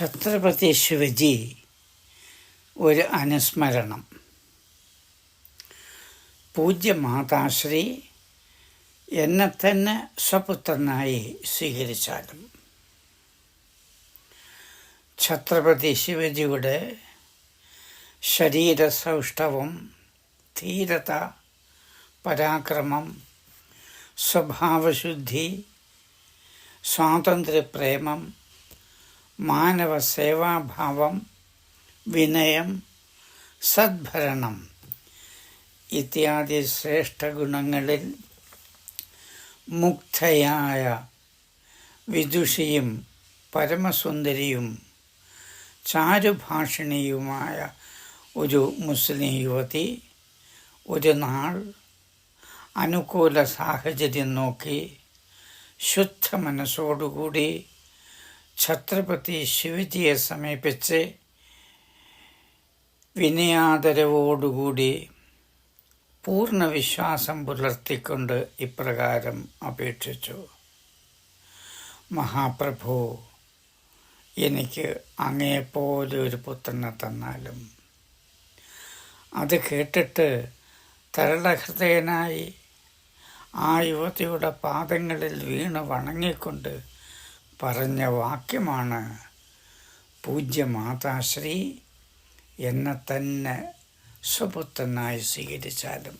ഛത്രപതി ശിവജി ഒരു അനുസ്മരണം. പൂജ്യ മാതാശ്രീ എന്നെ തന്നെ സ്വപുത്രനായി സ്വീകരിച്ചാലും. ഛത്രപതി ശിവജിയുടെ ശരീരസൗഷ്ഠവം ധീരത പരാക്രമം സ്വഭാവശുദ്ധി സ്വാതന്ത്ര്യപ്രേമം മാനവ സേവാഭാവം വിനയം സദ്ഭരണം ഇത്യാദി ശ്രേഷ്ഠ ഗുണങ്ങളിൽ മുക്തയായ വിദുഷിയും പരമസുന്ദരിയും ചാരുഭാഷിണിയുമായ ഒരു മുസ്ലിം യുവതി ഒരു നാൾ അനുകൂല സാഹചര്യം നോക്കി ശുദ്ധ മനസ്സോടുകൂടി ഛത്രപതി ശിവജിയെ സമീപിച്ച് വിനയാദരവോടുകൂടി പൂർണ വിശ്വാസം പുലർത്തിക്കൊണ്ട് ഇപ്രകാരം അപേക്ഷിച്ചു. മഹാപ്രഭു എനിക്ക് അങ്ങേപ്പോലെ ഒരു പുത്രനെ തന്നാലും. അത് കേട്ടിട്ട് തരളഹൃദയനായി ആ യുവതിയുടെ പാദങ്ങളിൽ വീണ് വണങ്ങിക്കൊണ്ട് പറഞ്ഞ വാക്യമാണ് പൂജ്യ മാതാശ്രീ എന്നെ തന്നെ സ്വപുത്രനായി സ്വീകരിച്ചാലും.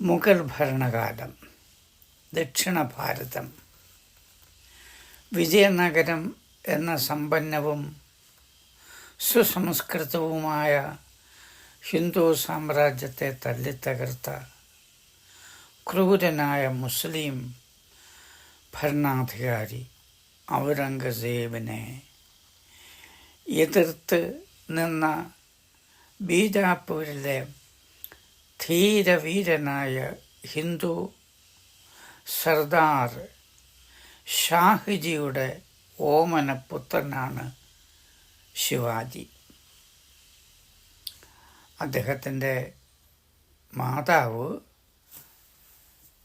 മുഗൾ ഭരണകാലം ദക്ഷിണ ഭാരതം വിജയനഗരം എന്ന സമ്പന്നവും സുസംസ്കൃതവുമായ ഹിന്ദു സാമ്രാജ്യത്തെ തല്ലിത്തകർത്ത ക്രൂരനായ മുസ്ലിം ഭരണാധികാരി ഔറംഗസേബിനെ എതിർത്ത് നിന്ന ബീജാപ്പൂരിലെ ധീരവീരനായ ഹിന്ദു സർദാർ ഷാഹിജിയുടെ ഓമനപുത്രനാണ് ശിവാജി. അദ്ദേഹത്തിന്റെ മാതാവ്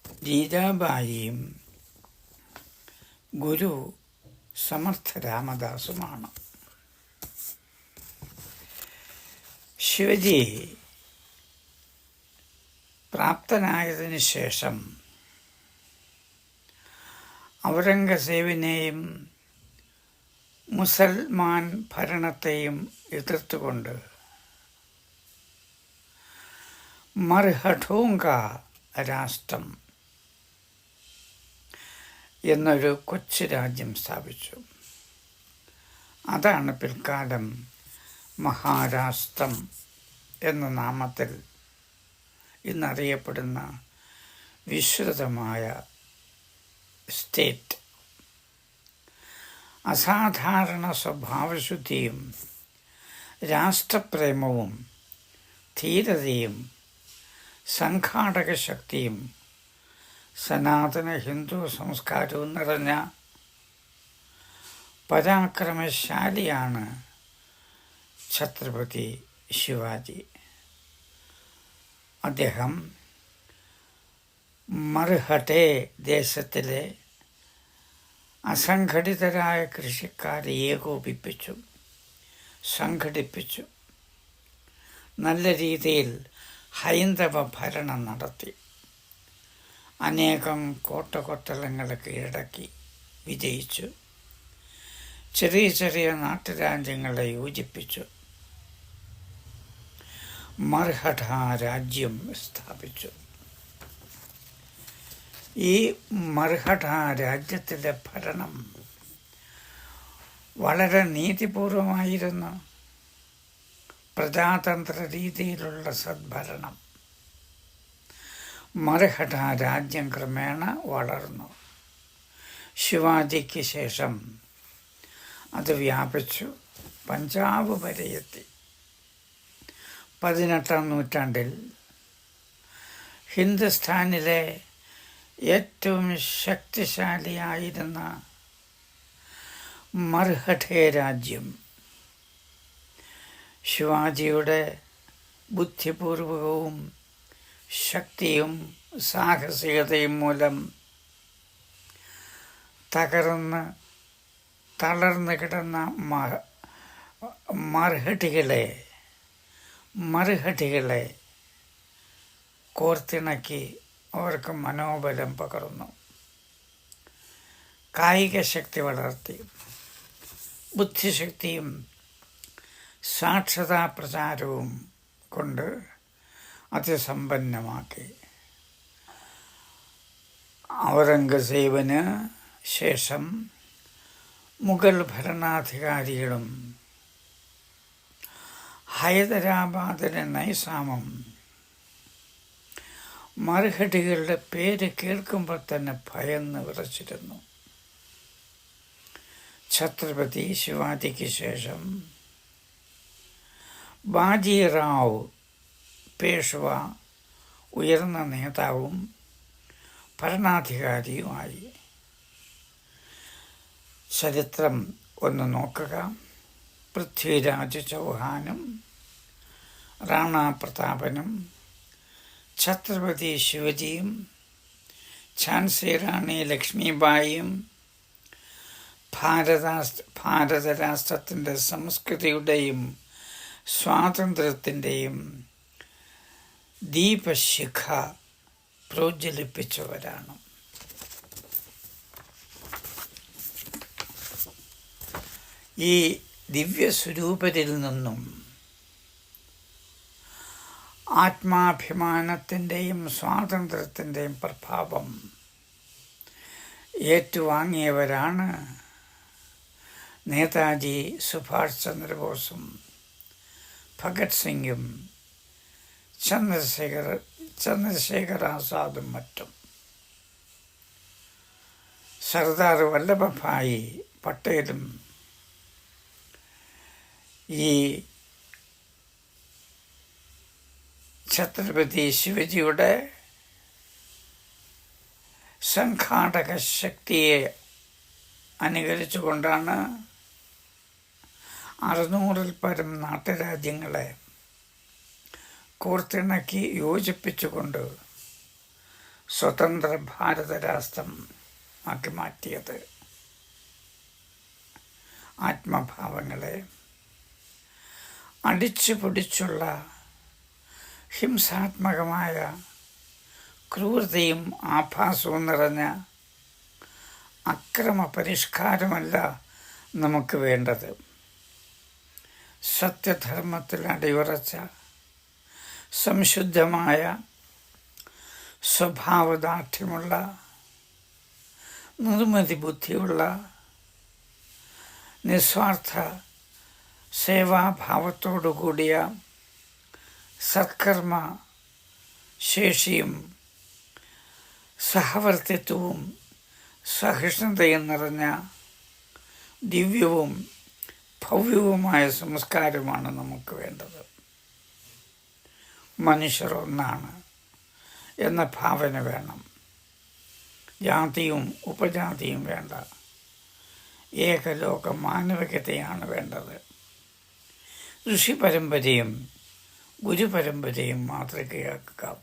ജീജാബായിയും ഗുരു സമർത്ഥ രാമദാസുമാണ് ശിവജി പ്രാപ്തനായതിനു ശേഷം ഔറംഗസേബിനെയും മുസൽമാൻ ഭരണത്തെയും എതിർത്തുകൊണ്ട് മർഹഠൂങ്ക രാഷ്ട്രം എന്നൊരു കൊച്ചു രാജ്യം സ്ഥാപിച്ചു. അതാണ് പിൽക്കാലം മഹാരാഷ്ട്രം എന്ന നാമത്തിൽ ഇന്നറിയപ്പെടുന്ന വിശ്രുതമായ സ്റ്റേറ്റ്. അസാധാരണ സ്വഭാവശുദ്ധിയും രാഷ്ട്രപ്രേമവും ധീരതയും സംഘാടക ശക്തിയും സനാതന ഹിന്ദു സംസ്കാരവും നിറഞ്ഞ പരാക്രമശാലിയാണ് ഛത്രപതി ശിവാജി. അദ്ദേഹം മർഹട്ടെ ദേശത്തിലെ അസംഘടിതരായ കൃഷിക്കാരെ ഏകോപിപ്പിച്ചു സംഘടിപ്പിച്ചു. നല്ല രീതിയിൽ ഹൈന്ദവ ഭരണം നടത്തി. അനേകം കോട്ടകൊത്തലങ്ങളെ കീഴടക്കി വിജയിച്ചു. ചെറിയ ചെറിയ നാട്ടുരാജ്യങ്ങളെ യോജിപ്പിച്ചു. മർഹഠ രാജ്യം സ്ഥാപിച്ചു. ഈ മർഹഠ രാജ്യത്തിന്റെ ഭരണം വളരെ നീതിപൂർവമായിരുന്നു. പ്രജാതന്ത്ര രീതിയിലുള്ള സദ്ഭരണം. മർഹഠ രാജ്യം ക്രമേണ വളർന്നു. ശിവാജിക്ക് ശേഷം അത് വ്യാപിച്ചു. പഞ്ചാബ് വരെ എത്തി. പതിനെട്ടാം നൂറ്റാണ്ടിൽ ഹിന്ദുസ്ഥാനിലെ ഏറ്റവും ശക്തിശാലിയായിരുന്ന മർഹഠേ രാജ്യം ശിവാജിയുടെ ബുദ്ധിപൂർവകവും ശക്തിയും സാഹസികതയും മൂലം തകർന്ന് തളർന്ന് കിടന്ന മർഹട്ടികളെ മർഹട്ടികളെ കോർത്തിണക്കി അവർക്ക് മനോബലം പകർന്നു. കായിക ശക്തി വളർത്തി. ബുദ്ധിശക്തിയും സാക്ഷരതാ പ്രചാരവും കൊണ്ട് അതിസമ്പന്നമാക്കി. ഔറംഗസേബിന് ശേഷം മുഗൾ ഭരണാധികാരികളും ഹൈദരാബാദിലെ നൈസാമം മറുഹടികളുടെ പേര് കേൾക്കുമ്പോൾ തന്നെ ഭയന്ന് വിറച്ചിരുന്നു. ഛത്രപതി ശിവാജിക്ക് ശേഷം ബാജിറാവ് പേഷ്വ ഉയർന്ന നേതാവും ഭരണാധികാരിയുമായി. ചരിത്രം ഒന്ന് നോക്കുക. പൃഥ്വിരാജ് ചൗഹാനും റാണ പ്രതാപനും ഛത്രപതി ശിവജിയും ഝാൻസി റാണി ലക്ഷ്മിബായിയും ഭാരതാഷ്ട്ര ഭാരതരാഷ്ട്രത്തിന്റെ സംസ്കൃതിയുടെയും സ്വാതന്ത്ര്യത്തിന്റെയും ദീപശിഖ പ്രോജ്വലിപ്പിച്ചവരാണ്. ഈ ദിവ്യസ്വരൂപരിൽ നിന്നും ആത്മാഭിമാനത്തിന്റെയും സ്വാതന്ത്ര്യത്തിന്റെയും പ്രഭാവം ഏറ്റുവാങ്ങിയവരാണ് നേതാജി സുഭാഷ് ചന്ദ്രബോസും ഭഗത് സിംഗും ചന്ദ്രശേഖർ ചന്ദ്രശേഖർ ആസാദും മറ്റും. സർദാർ വല്ലഭഭായി പട്ടേലും ഈ ഛത്രപതി ശിവജിയുടെ സംഘാടക ശക്തിയെ അനുകരിച്ചുകൊണ്ടാണ് അറുന്നൂറിൽ പരം നാട്ടുരാജ്യങ്ങളെ കോർത്തിണക്കി യോജിപ്പിച്ചുകൊണ്ട് സ്വതന്ത്ര ഭാരത രാഷ്ട്രം ആക്കി മാറ്റിയത്. ആത്മഭാവങ്ങളെ അടിച്ചു പിടിച്ചുള്ള ഹിംസാത്മകമായ ക്രൂരതയും ആഭാസവും നിറഞ്ഞ അക്രമ പരിഷ്കാരമല്ല നമുക്ക് വേണ്ടത്. സത്യധർമ്മത്തിൽ അടിയുറച്ച സംശുദ്ധമായ സ്വഭാവദാർഢ്യമുള്ള നിർമ്മിതി ബുദ്ധിയുള്ള നിസ്വാർത്ഥ സേവാഭാവത്തോടു കൂടിയ സത്കർമ്മ ശേഷിയും സഹവർത്തിത്വവും സഹിഷ്ണുതയും നിറഞ്ഞ ദിവ്യവും ഭവ്യവുമായ സംസ്കാരമാണ് നമുക്ക് വേണ്ടത്. മനുഷ്യർ ഒന്നാണ് എന്ന ഭാവന വേണം. ജാതിയും ഉപജാതിയും വേണ്ട. ഏകലോക മാനവികതയാണ് വേണ്ടത്. ഋഷി പരമ്പരയും ഗുരുപരമ്പരയും മാതൃകയാക്കുക.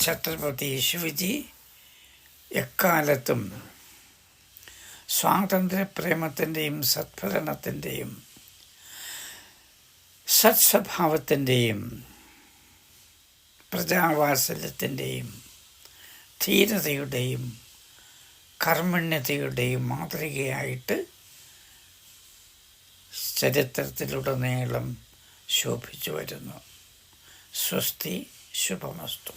ഛത്രപതി ശിവജി എക്കാലത്തും സ്വാതന്ത്ര്യപ്രേമത്തിന്റെയും സത്ഭരണത്തിന്റെയും സത്സ്വഭാവത്തിന്റെയും പ്രജാവാത്സല്യത്തിന്റെയും ധീരതയുടെയും കർമ്മണ്യതയുടെയും മാതൃകയായിട്ട് ചരിത്രത്തിലുടനീളം ശോഭിച്ചു വരുന്നു സ്വസ്തി ശുഭമസ്തു.